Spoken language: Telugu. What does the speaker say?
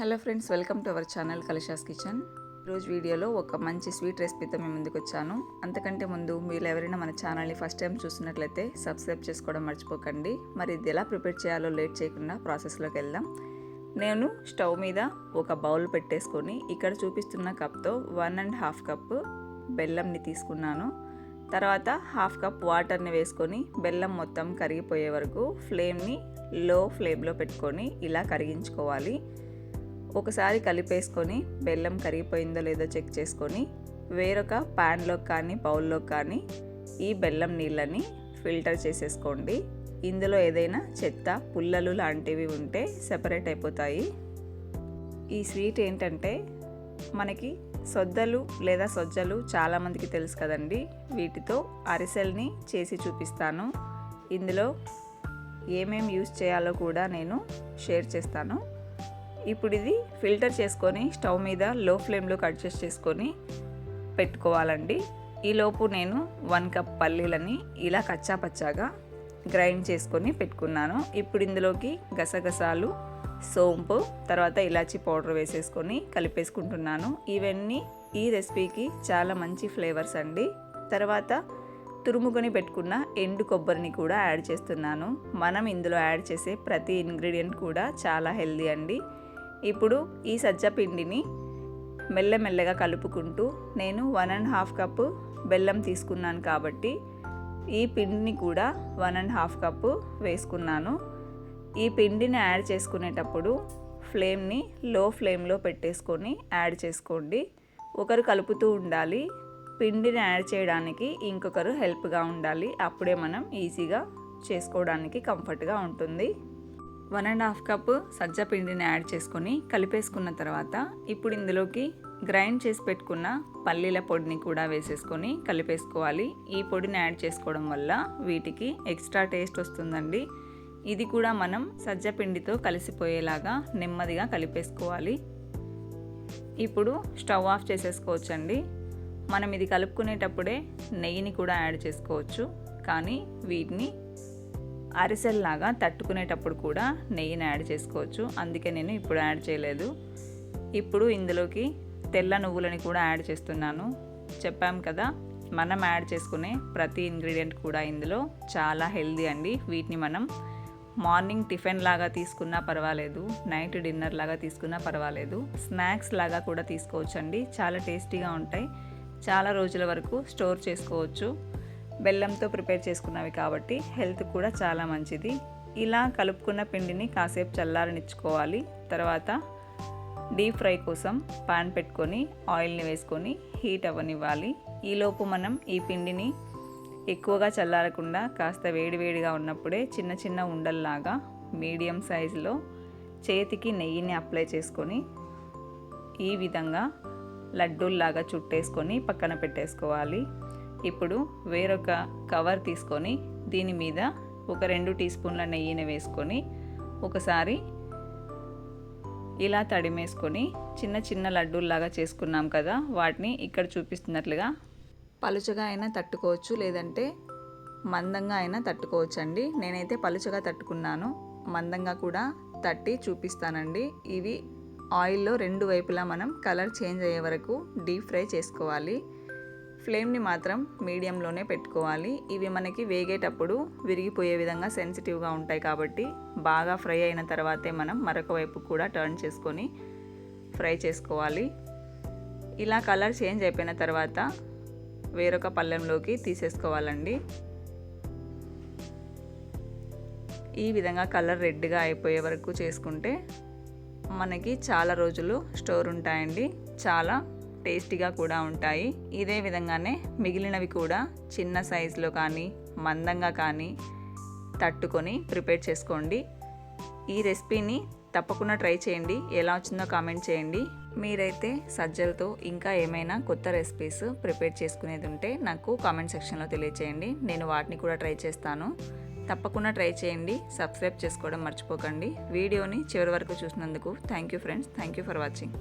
Hello friends welcome to our channel కలిషాస్ kitchen. రోజు వీడియోలో ఒక మంచి స్వీట్ రెసిపీతో మేము ముందుకు వచ్చాను. అంతకంటే ముందు మీరు ఎవరైనా మన ఛానల్ని ఫస్ట్ టైం చూసినట్లయితే సబ్స్క్రైబ్ చేసుకోవడం మర్చిపోకండి. మరి ఇది ఎలా ప్రిపేర్ చేయాలో లేట్ చేయకుండా ప్రాసెస్లోకి వెళ్దాం. నేను స్టవ్ మీద ఒక బౌల్ పెట్టేసుకొని ఇక్కడ చూపిస్తున్న కప్తో వన్ అండ్ హాఫ్ కప్ బెల్లంని తీసుకున్నాను. తర్వాత హాఫ్ కప్ వాటర్ని వేసుకొని బెల్లం మొత్తం కరిగిపోయే వరకు ఫ్లేమ్ని లో ఫ్లేమ్లో పెట్టుకొని ఇలా కరిగించుకోవాలి. ఒకసారి కలిపేసుకొని బెల్లం కరిగిపోయిందో లేదో చెక్ చేసుకొని వేరొక ప్యాన్లో కానీ బౌల్లో కానీ ఈ బెల్లం నీళ్ళని ఫిల్టర్ చేసేసుకోండి. ఇందులో ఏదైనా చెత్త పుల్లలు లాంటివి ఉంటే సెపరేట్ అయిపోతాయి. ఈ స్వీట్ ఏంటంటే మనకి సొద్దలు లేదా సొజ్జలు చాలామందికి తెలుసు కదండి. వీటితో అరిసెల్ని చేసి చూపిస్తాను. ఇందులో ఏమేమి యూస్ చేయాలో కూడా నేను షేర్ చేస్తాను. ఇప్పుడు ఇది ఫిల్టర్ చేసుకొని స్టవ్ మీద లో ఫ్లేమ్లో కట్ చేసి చేసుకొని పెట్టుకోవాలండి. ఈలోపు నేను వన్ కప్ పల్లీలని ఇలా కచ్చా పచ్చాగా గ్రైండ్ చేసుకొని పెట్టుకున్నాను. ఇప్పుడు ఇందులోకి గసగసాలు సోంపు తర్వాత ఇలాచీ పౌడర్ వేసేసుకొని కలిపేసుకుంటున్నాను. ఇవన్నీ ఈ రెసిపీకి చాలా మంచి ఫ్లేవర్స్ అండి. తర్వాత తురుముకొని పెట్టుకున్న ఎండు కొబ్బరిని కూడా యాడ్ చేస్తున్నాను. మనం ఇందులో యాడ్ చేసే ప్రతి ఇంగ్రీడియంట్ కూడా చాలా హెల్దీ అండి. ఇప్పుడు ఈ సజ్జ పిండిని మెల్లమెల్లగా కలుపుకుంటూ నేను వన్ అండ్ హాఫ్ కప్పు బెల్లం తీసుకున్నాను కాబట్టి ఈ పిండిని కూడా వన్ అండ్ హాఫ్ కప్పు వేసుకున్నాను. ఈ పిండిని యాడ్ చేసుకునేటప్పుడు ఫ్లేమ్ని లో ఫ్లేమ్లో పెట్టేసుకొని యాడ్ చేసుకోండి. ఒకరు కలుపుతూ ఉండాలి. పిండిని యాడ్ చేయడానికి ఇంకొకరు హెల్ప్గా ఉండాలి. అప్పుడే మనం ఈజీగా చేసుకోవడానికి కంఫర్ట్గా ఉంటుంది. వన్ అండ్ హాఫ్ కప్ సజ్జ పిండిని యాడ్ చేసుకొని కలిపేసుకున్న తర్వాత ఇప్పుడు ఇందులోకి గ్రైండ్ చేసి పెట్టుకున్న పల్లీల పొడిని కూడా వేసేసుకొని కలిపేసుకోవాలి. ఈ పొడిని యాడ్ చేసుకోవడం వల్ల వీటికి ఎక్స్ట్రా టేస్ట్ వస్తుందండి. ఇది కూడా మనం సజ్జ పిండితో కలిసిపోయేలాగా నెమ్మదిగా కలిపేసుకోవాలి. ఇప్పుడు స్టవ్ ఆఫ్ చేసేసుకోవచ్చండి. మనం ఇది కలుపుకునేటప్పుడే నెయ్యిని కూడా యాడ్ చేసుకోవచ్చు. కానీ వీటిని అరిసెల్లాగా తట్టుకునేటప్పుడు కూడా నెయ్యిని యాడ్ చేసుకోవచ్చు. అందుకే నేను ఇప్పుడు యాడ్ చేయలేదు. ఇప్పుడు ఇందులోకి తెల్ల నువ్వులని కూడా యాడ్ చేస్తున్నాను. చెప్పాం కదా మనం యాడ్ చేసుకునే ప్రతి ఇంగ్రీడియంట్ కూడా ఇందులో చాలా హెల్దీ అండి. వీటిని మనం మార్నింగ్ టిఫిన్ లాగా తీసుకున్నా పర్వాలేదు నైట్ డిన్నర్ లాగా తీసుకున్నా పర్వాలేదు స్నాక్స్ లాగా కూడా తీసుకోవచ్చండి. చాలా టేస్టీగా ఉంటాయి. చాలా రోజుల వరకు స్టోర్ చేసుకోవచ్చు. బెల్లంతో ప్రిపేర్ చేసుకున్నవి కాబట్టి హెల్త్ కూడా చాలా మంచిది. ఇలా కలుపుకున్న పిండిని కాసేపు చల్లారనిచ్చుకోవాలి. తర్వాత డీప్ ఫ్రై కోసం పాన్ పెట్టుకొని ఆయిల్ని వేసుకొని హీట్ అవ్వనివ్వాలి. ఈలోపు మనం ఈ పిండిని ఎక్కువగా చల్లారకుండా కాస్త వేడివేడిగా ఉన్నప్పుడే చిన్న చిన్న ఉండల్లాగా మీడియం సైజులో చేతికి నెయ్యిని అప్లై చేసుకొని ఈ విధంగా లడ్డూల్లాగా చుట్టేసుకొని పక్కన పెట్టేసుకోవాలి. ఇప్పుడు వేరొక కవర్ తీసుకొని దీని మీద ఒక రెండు టీ స్పూన్ల నెయ్యిని వేసుకొని ఒకసారి ఇలా తడిమేసుకొని చిన్న చిన్న లడ్డూల్లాగా చేసుకున్నాం కదా వాటిని ఇక్కడ చూపిస్తున్నట్లుగా పలుచగా అయినా తట్టుకోవచ్చు లేదంటే మందంగా అయినా తట్టుకోవచ్చు అండి నేనైతే పలుచగా తట్టుకున్నాను మందంగా కూడా తట్టి చూపిస్తానండి. ఇవి ఆయిల్లో రెండు వైపులా మనం కలర్ చేంజ్ అయ్యే వరకు డీప్ ఫ్రై చేసుకోవాలి. ఫ్లేమ్ని మాత్రం మీడియంలోనే పెట్టుకోవాలి. ఇవి మనకి వేగేటప్పుడు విరిగిపోయే విధంగా సెన్సిటివ్గా ఉంటాయి కాబట్టి బాగా ఫ్రై అయిన తర్వాతే మనం మరొక వైపు కూడా టర్న్ చేసుకొని ఫ్రై చేసుకోవాలి. ఇలా కలర్ చేంజ్ అయిపోయిన తర్వాత వేరొక పళ్ళెంలోకి తీసేసుకోవాలండి. ఈ విధంగా కలర్ రెడ్గా అయిపోయే వరకు చేసుకుంటే మనకి చాలా రోజులు స్టోర్ ఉంటాయండి. చాలా టేస్టీగా కూడా ఉంటాయి. ఇదే విధంగానే మిగిలినవి కూడా చిన్న సైజులో కానీ మందంగా కానీ తట్టుకొని ప్రిపేర్ చేసుకోండి. ఈ రెసిపీని తప్పకుండా ట్రై చేయండి. ఎలా వచ్చిందో కామెంట్ చేయండి. మీరైతే సజ్జలతో ఇంకా ఏమైనా కొత్త రెసిపీస్ ప్రిపేర్ చేసుకునేది ఉంటే నాకు కామెంట్ సెక్షన్లో తెలియచేయండి. నేను వాటిని కూడా ట్రై చేస్తాను. తప్పకుండా ట్రై చేయండి. సబ్స్క్రైబ్ చేసుకోవడం మర్చిపోకండి. వీడియోని చివరి వరకు చూసినందుకు thank you friends. Thank you for watching.